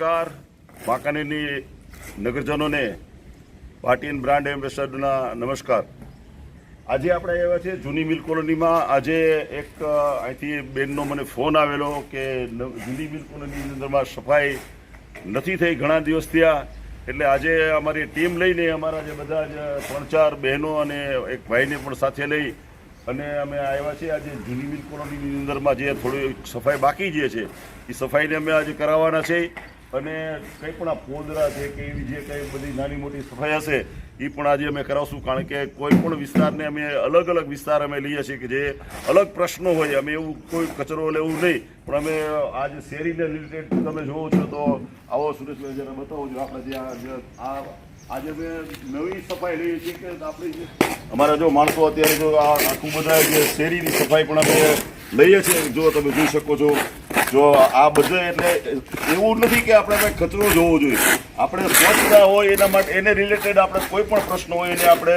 નમસ્કાર. વાંકાનેરની નગરજનોને પાટીન બ્રાન્ડ એમ્બેસેડરના નમસ્કાર. આજે આપણે આવ્યા છે જૂની મિલ કોલોનીમાં. આજે એક અહીંથી બેનનો મને ફોન આવેલો કે જૂની મિલ કોલોનીની અંદરમાં સફાઈ નથી થઈ, ઘણા દિવસ થયા. એટલે આજે અમારી ટીમ લઈને અમારા જે બધા જ ત્રણ ચાર બહેનો અને એક ભાઈને પણ સાથે લઈ અને અમે આવ્યા છીએ. આજે જૂની મિલ કોલોનીની અંદરમાં જે થોડી સફાઈ બાકી જે છે, એ સફાઈને અમે આજે કરાવવાના છે. અને કંઈ પણ આ પોદરા છે કે એવી જે કંઈ બધી નાની મોટી સફાઈ હશે એ પણ આજે અમે કરાવશું. કારણ કે કોઈ પણ વિસ્તારને અમે અલગ અલગ વિસ્તાર અમે લઈએ છીએ કે જે અલગ પ્રશ્નો હોય, અમે એવું કોઈ કચરો લેવું નહીં. પણ અમે આજે શેરીને રિલેટેડ તમે જોવો છો તો આવો સુરેશભાઈ જરા બતાવો છો આપણે જે આ આજે અમે નવી સફાઈ લઈએ છીએ કે આપણે અમારા જો માણસો અત્યારે જો આ આખું બધા જે શેરીની સફાઈ પણ અમે લઈએ છીએ. જો તમે જોઈ શકો છો જો આ બધું એટલે એવું નથી કે આપણે કંઈ કચરો જોવો જોઈએ. આપણે સ્વચ્છતા હોય એના માટે એને રિલેટેડ આપણે કોઈ પણ પ્રશ્ન હોય એને આપણે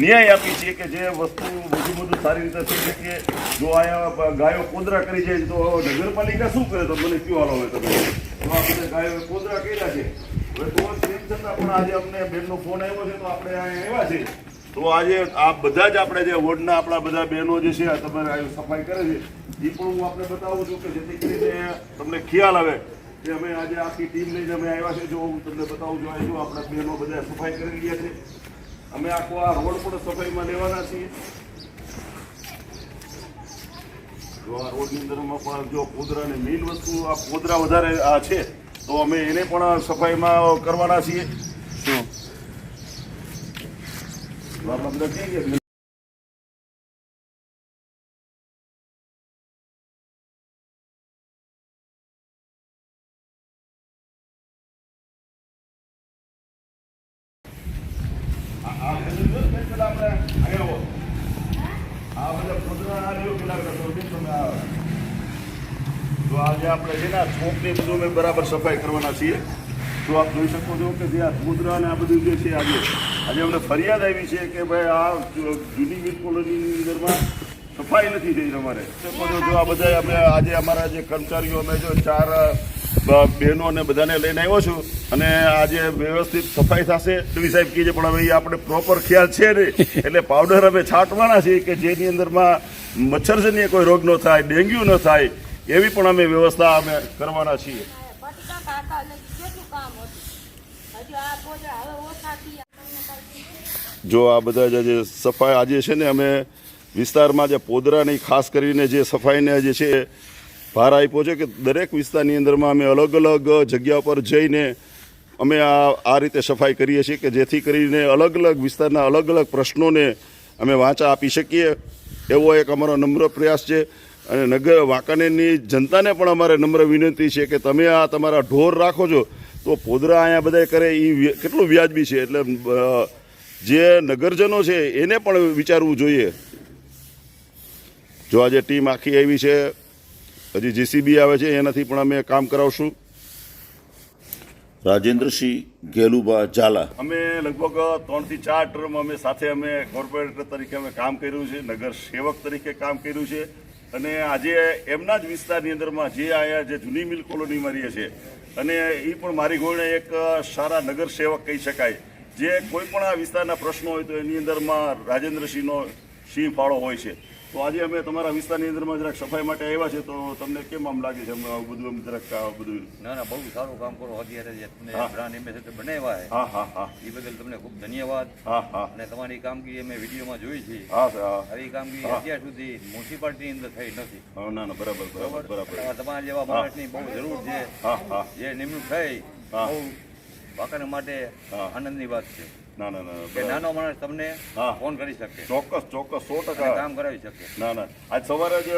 ન્યાય આપીએ છીએ કે જે વસ્તુ વધુ બધું સારી રીતે થઈ શકીએ જો અહીંયા ગાયો કોદરા કરી જાય તો નગરપાલિકા શું કરે? તો મને કયો હાલો હોય તમે આ બધા ગાયો કોદરા કર્યા છે. હવે તો તેમ છતાં પણ આજે અમને બેનનો ફોન આવ્યો છે તો આપણે અહીંયા આવ્યા છે તો આજે આ બધા જ આપણે જે વોર્ડના આપણા બધા બહેનો જે છે, આ તમારે સફાઈ કરે છે. એ પણ હું આપને બતાવું છું કે જેથી કરીને તમને ખ્યાલ આવે કે અમે આજે આખી ટીમ લઈને અમે આવ્યા છે. જો હું તમને બતાવું છું આપણા બહેનો બધા સફાઈ કરી રહ્યા છે. અમે આખો આ રોડ પણ સફાઈમાં લેવાના છીએ. જો આ રોડની અંદરમાં પણ જો પોદરાની મેઇન વસ્તુ, આ પોદરા વધારે આ છે, તો અમે એને પણ સફાઈમાં કરવાના છીએ. શું તો આપણા બધા ક્યાં ગયા આ- આ બધું જો ને પેલા આપણે અહીંયા આવો. આ બધા પોદરા આ રહ્યો પેલા બધા તો બેન તમે આ તો આજે આપણે છે ને આ ચોકની બધું અમે બરાબર સફાઈ કરવાના છીએ, તો આપ જોઈ શકો છો કે જે આ કૂતરા અને આ બધું જે છે આજે આજે અમને ફરિયાદ આવી છે કે ભાઈ આ જૂની વીજ કોલોનીની અંદરમાં સફાઈ નથી થઈ તમારે. જો આ બધા અમે આજે અમારા જે કર્મચારીઓ અમે જો ચાર બહેનો અને બધાને લઈને આવ્યો છું, અને આજે વ્યવસ્થિત સફાઈ થશે. ડવી સાહેબ કહે છે, પણ હવે આપણે પ્રોપર ખ્યાલ છે નહીં એટલે પાવડર અમે છાંટવાના છીએ કે જેની અંદરમાં મચ્છરજન્ય કોઈ રોગ ન થાય, ડેન્ગ્યુ ન થાય એવી પણ અમે વ્યવસ્થા અમે કરવાના છીએ. જો આ બધા જે સફાઈ આજે છે ને અમે વિસ્તારમાં જે પોદરાની ખાસ કરીને જે સફાઈને જે છે ભાર આપ્યો છે કે દરેક વિસ્તારની અંદરમાં અમે અલગ અલગ જગ્યા પર જઈને અમે આ આ રીતે સફાઈ કરીએ છીએ કે જેથી કરીને અલગ અલગ વિસ્તારના અલગ અલગ પ્રશ્નોને અમે વાંચા આપી શકીએ. એવો એક અમારો નમ્ર પ્રયાસ છે. અને નગર વાંકાનેરની જનતાને પણ અમારે નમ્ર વિનંતી છે કે તમે આ તમારા ઢોર રાખો છો તો પોદરા અહીંયા બધા કરે એ કેટલું વ્યાજબી છે. એટલે જે નગરજનો છે એને પણ વિચારવું જોઈએ. જો આજે ટીમ આખી આવી છે હજી જીસીબી આવે છે એનાથી પણ અમે કામ કરાવશું. રાજેન્દ્રસિંહ ગેલુબા ઝાલા. અમે લગભગ ત્રણથી ચાર ટર્મ અમે સાથે અમે કોર્પોરેટર તરીકે અમે કામ કર્યું છે નગર સેવક તરીકે કામ કર્યું છે. અને આજે એમના જ વિસ્તારની અંદરમાં જે અહીંયા જે જૂની મિલ કોલોનીમાં રહીએ છે, અને એ પણ મારી ગોળે એક સારા નગર સેવક કહી શકાય. જે કોઈ પણ આ વિસ્તારના પ્રશ્નો હોય તો એની અંદરમાં રાજેન્દ્રસિંહનો સિંહ ફાળો હોય છે. તો આજે અમે તમારા વિસ્તારની અંદરમાં જરાક સફાઈ માટે આવ્યા છે તો તમને કેમ આમ લાગે છે અમે આવું બધું એમ જરાક બધું? ના ના બહુ સારું કામ કરો અત્યારે જે તમને. બ્રાન્ડ એમ્બેસેડર બનાવ્યા છે. હા હા હા. એ બદલ તમને ખૂબ ધન્યવાદ. હા હા. અને તમારી કામગીરી અમે વિડીયોમાં જોઈ છે. હા હા. આવી કામગીરી. અત્યાર સુધી મ્યુનિસિપાલિટી અંદર થઈ નથી. હા, ના ના બરાબર બરાબર બરાબર? તમારા- તમારા જેવા માણસની બહુ જરૂર છે. હા હા. જે નિમણૂક થઈ બહુ વાંકાનેર માટે આનંદની વાત છે. ના ના ના કે નાનો માણસ તમને હા. ફોન કરી શકે. ચોક્કસ ચોક્કસ સો ટકા. કામ કરાવી શકે. ના ના. આજ સવારે જ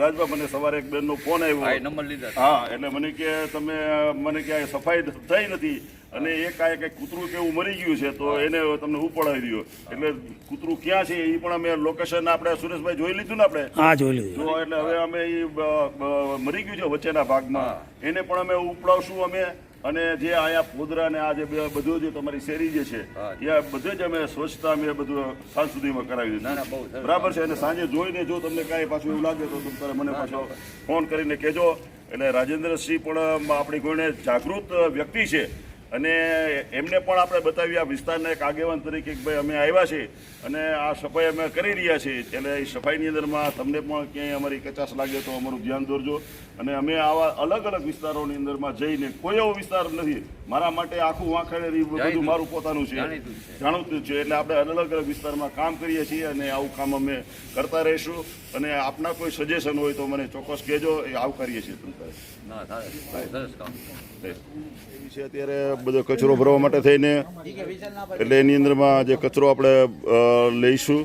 રાજભા મને સવારે એક બેનનો ફોન આવ્યો. નંબર લીધા હા એટલે મને કે તમે મને કે સફાઈ થઈ નથી. અને એક આ કંઈક કૂતરું કેવું મરી ગયું છે તો એને તમને ઉપડાવી દો એટલે કૂતરું ક્યાં છે એ પણ અમે લોકેશન આપણે સુરેશભાઈ જોઈ લીધું ને આપણે? હા જોઈ લીધું. જો એટલે હવે અમે એ મરી ગયું છે વચ્ચેના ભાગમાં. એને પણ અમે ઉપડાવશું અમે. અને જે આયા પોદરા ને આ જે બધું જે તમારી શેરી જે છે. એ બધે જ અમે સ્વચ્છતા અમે બધું સાંજ સુધીમાં કરાવી ના ના દીધું બરાબર છે? અને સાંજે જોઈને જો તમને કાંઈ પાછું એવું લાગે તો તમે મને પાછો ફોન કરીને કહેજો. એટલે રાજેન્દ્રસિંહ પણ આપણી કોઈને જાગૃત વ્યક્તિ છે. અને એમને પણ આપણે બતાવી આ વિસ્તારના એક આગેવાન તરીકે કે ભાઈ અમે આવ્યા છીએ અને આ સફાઈ અમે કરી રહ્યા છીએ. એટલે એ સફાઈની અંદરમાં તમને પણ ક્યાંય અમારી કચાશ લાગે તો અમારું ધ્યાન દોરજો. અને અમે આવા અલગ અલગ વિસ્તારોની અંદરમાં જઈને કોઈ એવો વિસ્તાર નથી. મારા માટે આખું વાંખેડે બધું મારું પોતાનું છે. જાણીતું છે. એટલે આપણે અલગ અલગ વિસ્તારમાં કામ કરીએ છીએ અને આવું કામ અમે કરતા રહીશું. અને આપના કોઈ સજેશન હોય તો મને ચોક્કસ કહેજો. એ આવકારીએ છીએ. કામ છે અત્યારે બધો કચરો ભરવા માટે થઈને એટલે એની અંદરમાં જે કચરો આપણે લઈશું.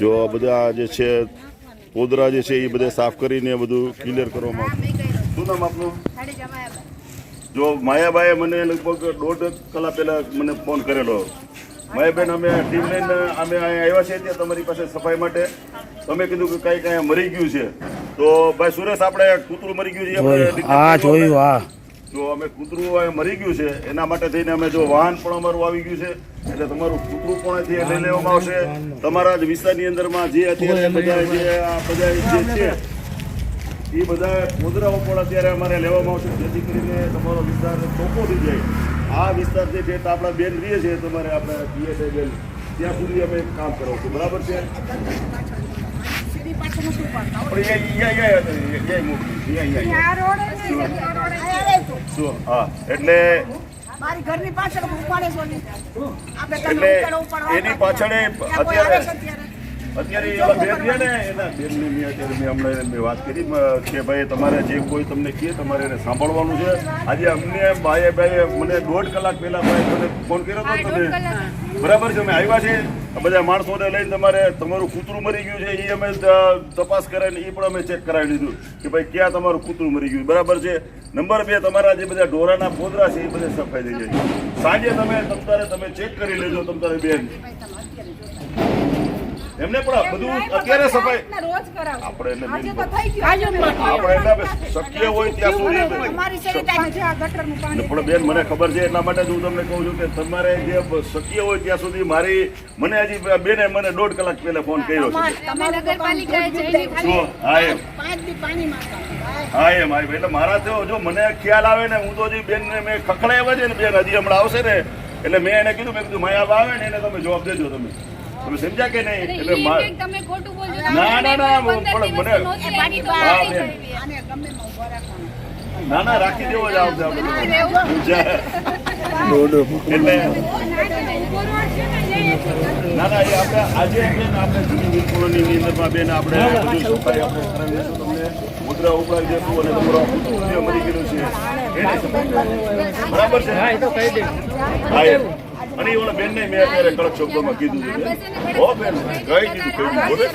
જો બધા જે છે પોદરા જે છે એ બધા સાફ કરીને બધું ક્લિયર કરવામાં શું નામ આપનું? જો માયાભાઈએ મને લગભગ દોઢ કલાક પહેલા મને ફોન કરેલો. માયાબેન અમે ટીમ લઈને અમે અહીંયા આવ્યા છીએ ત્યાં તમારી પાસે સફાઈ માટે. તમે કીધું કે કાંઈ કાંઈ મરી ગયું છે. તો ભાઈ સુરેશ આપણે કૂતરું મરી ગયું છે હા જોયું હા. જો અમે કૂતરું મરી ગયું છે એના માટે થઈને અમે જો વાહન પણ અમારું આવી ગયું છે એટલે તમારું કૂતરું પણ લઈ લેવામાં આવશે. તમારા જ વિસ્તારની અંદરમાં જે અત્યારે બધા જે આ બધા જે છે એ બધા મુદ્રાઓ પણ અત્યારે અમારે લેવામાં આવશે જેથી કરીને તમારો વિસ્તાર ચોખ્ખો થઈ જાય. આ વિસ્તાર જે છે આપણા બેન રહીએ છે તમારે આપણે પીએસઆઈ બેન ત્યાં સુધી અમે કામ કરાવશું. બરાબર છે? પણ એ- એ- એ- એ- એ- એ મૂકજો. એ- એ- એ- શું? હા એટલે મારી ઘરની પાછળ ઉપાડે છો ને એટલે એની પાછળ એ આવે અત્યારે અત્યારે? અત્યારે એવા બેન છે ને એના બેનની મેં અત્યારે મેં હમણાં મેં વાત કરી કે ભાઈ તમારે જે કોઈ તમને કહે તમારે એને સાંભળવાનું છે. આજે અમને બાએ બાએ મને દોઢ કલાક પહેલાં ભાઈ મને ફોન કર્યો હતો તમે બરાબર છે, અમે આવ્યા છે બધા માણસોને લઈને તમારે, તમારું કૂતરું મરી ગયું છે એ અમે તપાસ કરાવીને એ પણ અમે ચેક કરાવી લીધું કે ભાઈ ક્યાં તમારું કૂતરું મરી ગયું. બરાબર છે? નંબર બે, તમારા જે બધા ઢોરાના પોદરા છે એ બધા સફાઈ થઈ જાય સાંજે તમે તમતારે તમે ચેક કરી લેજો તમતારે બેન. એમને પણ બધું અત્યારે સફાઈ આપણે બેન ગયું આપણે શક્ય હોય ત્યાં સુધી પાણી બેન મને ખબર છે એટલા માટે જ હું તમને કહું છું કે તમારે જે શક્ય હોય ત્યાં સુધી મારી મને હજી બેને મને દોઢ કલાક પહેલા ફોન કર્યો છે. હા એમ. હા. એમ હા એટલે મારા તો જો મને ખ્યાલ આવે ને હું તો હજી બેનને મેં ખખડાવ્યા છે ને બેન હજી હમણાં આવશે ને. એટલે મેં એને કીધું મેં કીધું માયા આવે ને એને તમે જવાબ દેજો તમે. તમે સમજ્યા કે નહીં? એટલે મા- તમે ખોટું બોલજો. ના, ના, ના, પણ મને- ના ના રાખી દેવો જ આવશે આપણે. એટલે ના ના એ આપણે આજે બેન આપણે જૂની વીર કોલોનીની અંદરમાં બેન આપણે બધું સફાઈ આપણે કરાવી દઈશું તમને મુદ્રા ઉપાડી દઈશું અને તમારો કુટુંબીય મરી ગયેલું છે. બરાબર છે? હા એમ. અને એ બેન ને મેં અત્યારે કડક શબ્દોમાં કીધું છે હો બેન કઈ કીધું બોલે.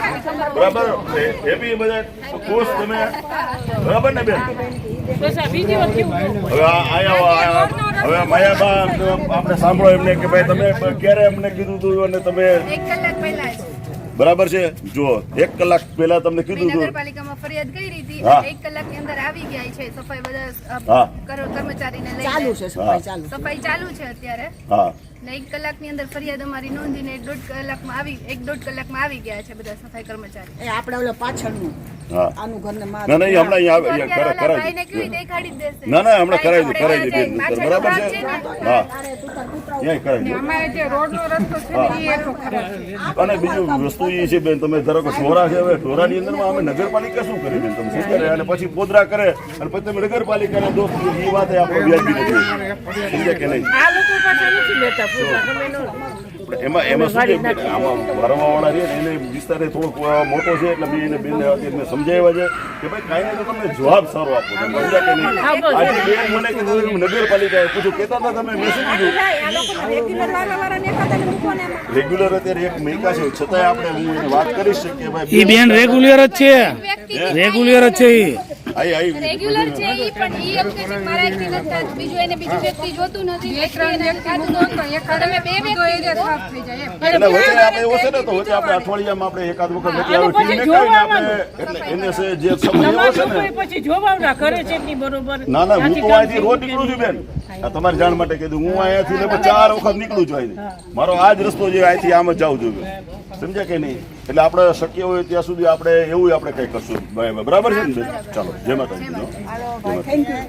બરાબર? એ- એ બી બધા ખુશ તમે? બરાબર ને બેન? હવે આયા આયા- હવે માયાબા આપણે સાંભળો એમને કે ભાઈ તમે ક્યારે અમને કીધું હતું અને તમે એક કલાક બરાબર છે? જુઓ એક કલાક પહેલા તમને કીધું હતું નગરપાલિકામાં ફરિયાદ કરી હતી એક કલાકની અંદર આવી ગયા છે. સફાઈ બધા. કર્મચારીને લઈને. ચાલુ છે સફાઈ ચાલુ સફાઈ ચાલુ છે અત્યારે. હા. ને એક કલાકની અંદર ફરિયાદ અમારી નોંધીને એક દોઢ કલાકમાં આવી એક દોઢ કલાકમાં આવી ગયા છે બધા સફાઈ કર્મચારી. એ આપણે ઓલો પાછળનું આનું ઘરને માં ના ના. હમણાં અહીંયા તો આવે અહીંયા અત્યારે કરા- ઓલા કરાવી ભાઈને કેવી દેખાડી દેશે. ના ના હમણાં કરાવી દે કરાવી દે આપણે બેન પાછળનો બરાબર છે? હા. તારે તું તાર કૂતરા ક્યાંય કરાવી દો? અમારે જે રોડનો રસ્તો છે એ એટલો ખરાબ અને બીજું વસ્તુ એ છે બેન તમે ધારો કે ઢોરા છે હવે ઢોરાની અંદરમાં અમે નગરપાલિકા શું કરી બેન તમે શું કરે? અને પછી પોદરા કરે અને પછી તમે નગરપાલિકાના દોસ્ત એ વાત આપણે વ્યાજબી નથી. સમજ્યા કે નહીં? પાછા નથી લેતા નો એમાં એમાં શું છે? કે આમાં ભરવાવાળા છે ને એને વિસ્તાર થોડોક મોટો છે એટલે મેં એને બેનને અત્યારે સમજાવ્યા છે કે ભાઈ કાંઈ તો તમે જવાબ સારો આપો. તમે સમજ્યા કે નહીં? આજે બેન મને કીધું નગરપાલિકાએ પૂછ્યું કહેતા હતા તમે મેં શું કીધું? રેગ્યુલર અત્યારે એક મહિકા છે છતાંય આપણે હું એને વાત કરીશ શકીએ ભાઈ એ બેન રેગ્યુલર જ છે. રેગ્યુલર જ છે આઈ રેગ્યુલર છે ઈ પણ ઈ એમ કે મારા એકથી નથી બીજો એને બીજો વ્યક્તિ જોતું નથી બે ત્રણ વ્યક્તિ નું નોંધ એક તમે બે વ્યક્તિ એરિયા સાફ થઈ જાય એટલે વચ્ચે આપણે એવો છે ને તો વચ્ચે આપણે અઠવાડિયામાં આપણે એકાદ વખત વચ્ચે આવે ટીમને કહીને આપણે એટલે એને છે જે સમય એવો છે ને. પછી જોવાવડા કરે છે એટલી બરોબર. ના ના હું તો અહીંથી રોજ નીકળું છું બેન. આ તમારી જાણ માટે કીધું હું અહીંયાથી લગભગ ચાર વખત નીકળું છું અહીંથી. મારો આ જ રસ્તો જે અહીંથી આમ જ જાઉં જોઈએ સમજ્યા કે નહીં? એટલે આપણે શક્ય હોય ત્યાં સુધી આપણે એવું આપણે કંઈ કરશું. બરાબર છે ને? ચાલો જય માતાજી. હાલો ભાઈ થેન્ક યુ